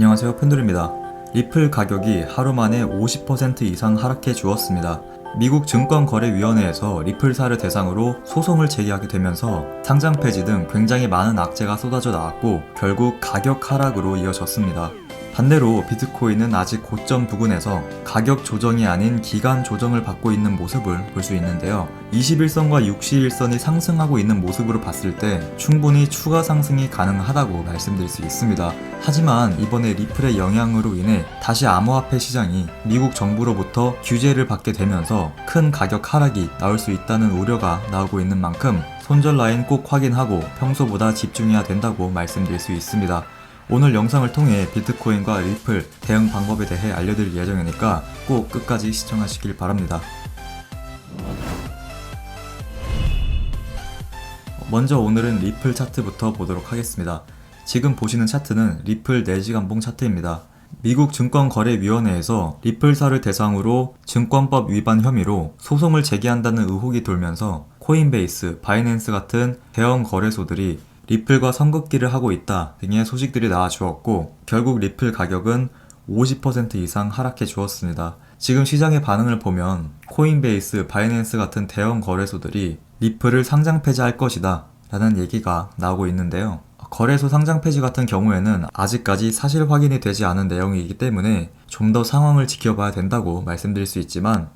안녕하세요 팬돌입니다. 리플 가격이 하루 만에 50% 이상 하락해 주었습니다. 미국 증권거래위원회에서 리플사를 대상으로 소송을 제기하게 되면서 상장 폐지 등 굉장히 많은 악재가 쏟아져 나왔고 결국 가격 하락으로 이어졌습니다. 반대로 비트코인은 아직 고점 부근에서 가격 조정이 아닌 기간 조정을 받고 있는 모습을 볼 수 있는데요. 21선과 61선이 상승하고 있는 모습으로 봤을 때 충분히 추가 상승이 가능하다고 말씀드릴 수 있습니다. 하지만 이번에 리플의 영향으로 인해 다시 암호화폐 시장이 미국 정부로부터 규제를 받게 되면서 큰 가격 하락이 나올 수 있다는 우려가 나오고 있는 만큼 손절 라인 꼭 확인하고 평소보다 집중해야 된다고 말씀드릴 수 있습니다. 오늘 영상을 통해 비트코인과 리플 대응 방법에 대해 알려드릴 예정이니까 꼭 끝까지 시청하시길 바랍니다. 먼저 오늘은 리플 차트부터 보도록 하겠습니다. 지금 보시는 차트는 리플 4시간봉 차트입니다. 미국 증권거래위원회에서 리플사를 대상으로 증권법 위반 혐의로 소송을 제기한다는 의혹이 돌면서 코인베이스, 바이낸스 같은 대형 거래소들이 리플과 선긋기를 하고 있다 등의 소식들이 나와 주었고 결국 리플 가격은 50% 이상 하락해 주었습니다. 지금 시장의 반응을 보면 코인베이스, 바이낸스 같은 대형 거래소들이 리플을 상장 폐지할 것이다 라는 얘기가 나오고 있는데요. 거래소 상장 폐지 같은 경우에는 아직까지 사실 확인이 되지 않은 내용이기 때문에 좀 더 상황을 지켜봐야 된다고 말씀드릴 수 있지만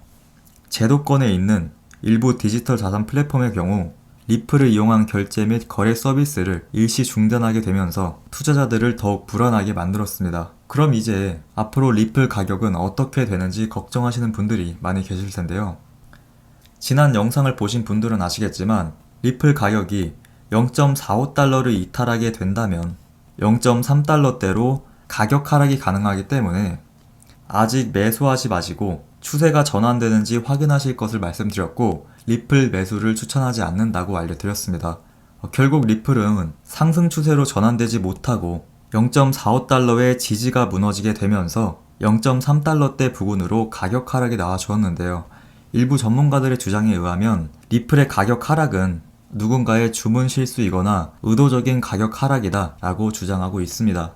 제도권에 있는 일부 디지털 자산 플랫폼의 경우 리플을 이용한 결제 및 거래 서비스를 일시 중단하게 되면서 투자자들을 더욱 불안하게 만들었습니다. 그럼 이제 앞으로 리플 가격은 어떻게 되는지 걱정하시는 분들이 많이 계실 텐데요. 지난 영상을 보신 분들은 아시겠지만 리플 가격이 0.45달러를 이탈하게 된다면 0.3달러대로 가격 하락이 가능하기 때문에 아직 매수하지 마시고 추세가 전환되는지 확인하실 것을 말씀드렸고 리플 매수를 추천하지 않는다고 알려드렸습니다. 어, 결국 리플은 상승 추세로 전환되지 못하고 0.45달러의 지지가 무너지게 되면서 0.3달러대 부근으로 가격 하락이 나와 주었는데요. 일부 전문가들의 주장에 의하면 리플의 가격 하락은 누군가의 주문 실수이거나 의도적인 가격 하락이다 라고 주장하고 있습니다.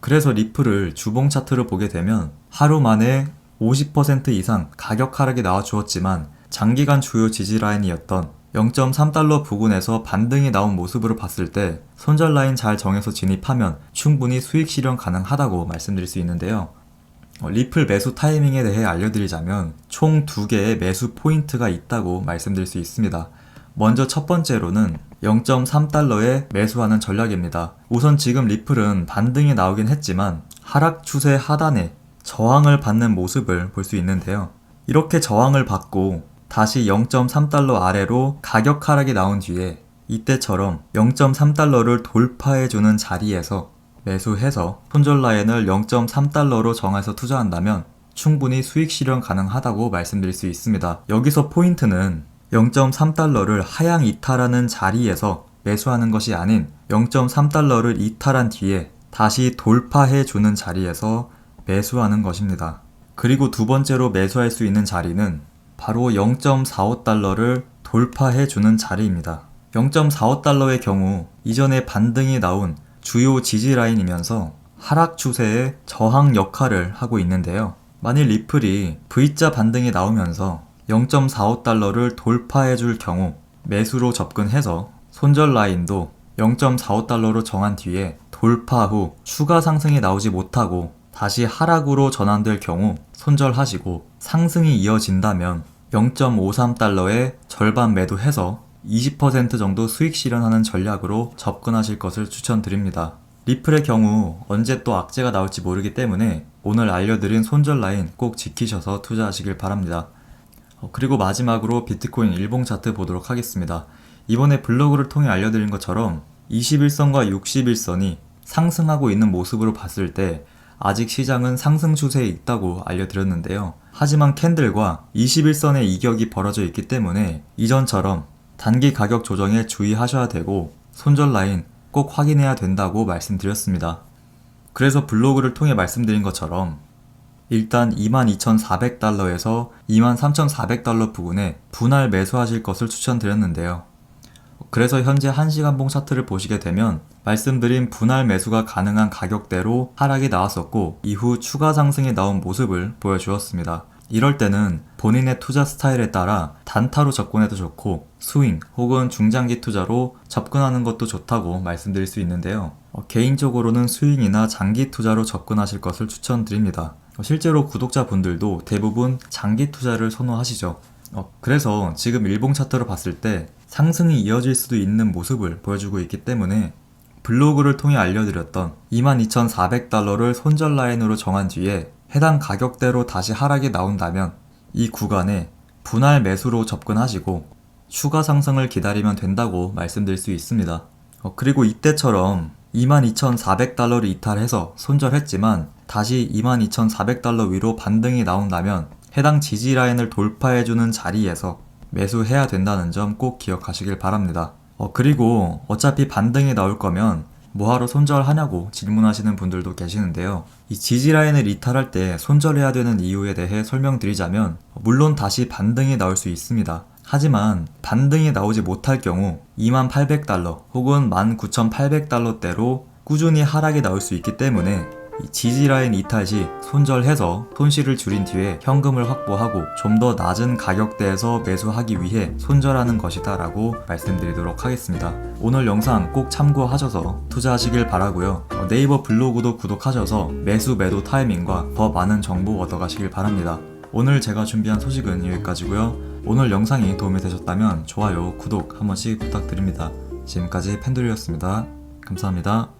그래서 리플을 주봉 차트로 보게 되면 하루 만에 50% 이상 가격 하락이 나와 주었지만 장기간 주요 지지 라인이었던 0.3달러 부근에서 반등이 나온 모습으로 봤을 때 손절 라인 잘 정해서 진입하면 충분히 수익 실현 가능하다고 말씀드릴 수 있는데요. 어, 리플 매수 타이밍에 대해 알려드리자면 총 두 개의 매수 포인트가 있다고 말씀드릴 수 있습니다. 먼저 첫 번째로는 0.3달러에 매수하는 전략입니다. 우선 지금 리플은 반등이 나오긴 했지만 하락 추세 하단에 저항을 받는 모습을 볼 수 있는데요. 이렇게 저항을 받고 다시 0.3달러 아래로 가격 하락이 나온 뒤에 이때처럼 0.3달러를 돌파해주는 자리에서 매수해서 손절 라인을 0.3달러로 정해서 투자한다면 충분히 수익 실현 가능하다고 말씀드릴 수 있습니다. 여기서 포인트는 0.3달러를 하향 이탈하는 자리에서 매수하는 것이 아닌 0.3달러를 이탈한 뒤에 다시 돌파해 주는 자리에서 매수하는 것입니다. 그리고 두 번째로 매수할 수 있는 자리는 바로 0.45달러를 돌파해 주는 자리입니다. 0.45달러의 경우 이전에 반등이 나온 주요 지지 라인이면서 하락 추세의 저항 역할을 하고 있는데요. 만일 리플이 V자 반등이 나오면서 0.45달러를 돌파해 줄 경우 매수로 접근해서 손절 라인도 0.45달러로 정한 뒤에 돌파 후 추가 상승이 나오지 못하고 다시 하락으로 전환될 경우 손절하시고 상승이 이어진다면 0.53달러에 절반 매도해서 20% 정도 수익 실현하는 전략으로 접근하실 것을 추천드립니다. 리플의 경우 언제 또 악재가 나올지 모르기 때문에 오늘 알려드린 손절 라인 꼭 지키셔서 투자하시길 바랍니다. 어, 그리고 마지막으로 비트코인 일봉 차트 보도록 하겠습니다. 이번에 블로그를 통해 알려드린 것처럼 21선과 61선이 상승하고 있는 모습으로 봤을 때 아직 시장은 상승 추세에 있다고 알려드렸는데요. 하지만 캔들과 21선의 이격이 벌어져 있기 때문에 이전처럼 단기 가격 조정에 주의하셔야 되고 손절 라인 꼭 확인해야 된다고 말씀드렸습니다. 그래서 블로그를 통해 말씀드린 것처럼 일단 22,400달러에서 23,400달러 부근에 분할 매수하실 것을 추천드렸는데요. 그래서 현재 1시간 봉 차트를 보시게 되면 말씀드린 분할 매수가 가능한 가격대로 하락이 나왔었고 이후 추가 상승이 나온 모습을 보여주었습니다. 이럴 때는 본인의 투자 스타일에 따라 단타로 접근해도 좋고 스윙 혹은 중장기 투자로 접근하는 것도 좋다고 말씀드릴 수 있는데요. 어, 개인적으로는 스윙이나 장기 투자로 접근하실 것을 추천드립니다. 어, 실제로 구독자분들도 대부분 장기 투자를 선호하시죠. 어, 그래서 지금 일봉 차트로 봤을 때 상승이 이어질 수도 있는 모습을 보여주고 있기 때문에 블로그를 통해 알려드렸던 22,400달러를 손절 라인으로 정한 뒤에 해당 가격대로 다시 하락이 나온다면 이 구간에 분할 매수로 접근하시고 추가 상승을 기다리면 된다고 말씀드릴 수 있습니다. 어, 그리고 이때처럼 22,400달러를 이탈해서 손절했지만 다시 22,400달러 위로 반등이 나온다면 해당 지지 라인을 돌파해주는 자리에서 매수해야 된다는 점 꼭 기억하시길 바랍니다. 어, 그리고 어차피 반등이 나올 거면 뭐하러 손절하냐고 질문하시는 분들도 계시는데요. 이 지지 라인을 이탈할 때 손절해야 되는 이유에 대해 설명드리자면 물론 다시 반등이 나올 수 있습니다. 하지만 반등이 나오지 못할 경우 2800달러 혹은 19800달러대로 꾸준히 하락이 나올 수 있기 때문에 이 지지 라인 이탈 시 손절해서 손실을 줄인 뒤에 현금을 확보하고 좀 더 낮은 가격대에서 매수하기 위해 손절하는 것이다 라고 말씀드리도록 하겠습니다. 오늘 영상 꼭 참고하셔서 투자하시길 바라고요. 어, 네이버 블로그도 구독하셔서 매수 매도 타이밍과 더 많은 정보 얻어가시길 바랍니다. 오늘 제가 준비한 소식은 여기까지고요. 오늘 영상이 도움이 되셨다면 좋아요, 구독 한 번씩 부탁드립니다. 지금까지 팬돌이었습니다. 감사합니다.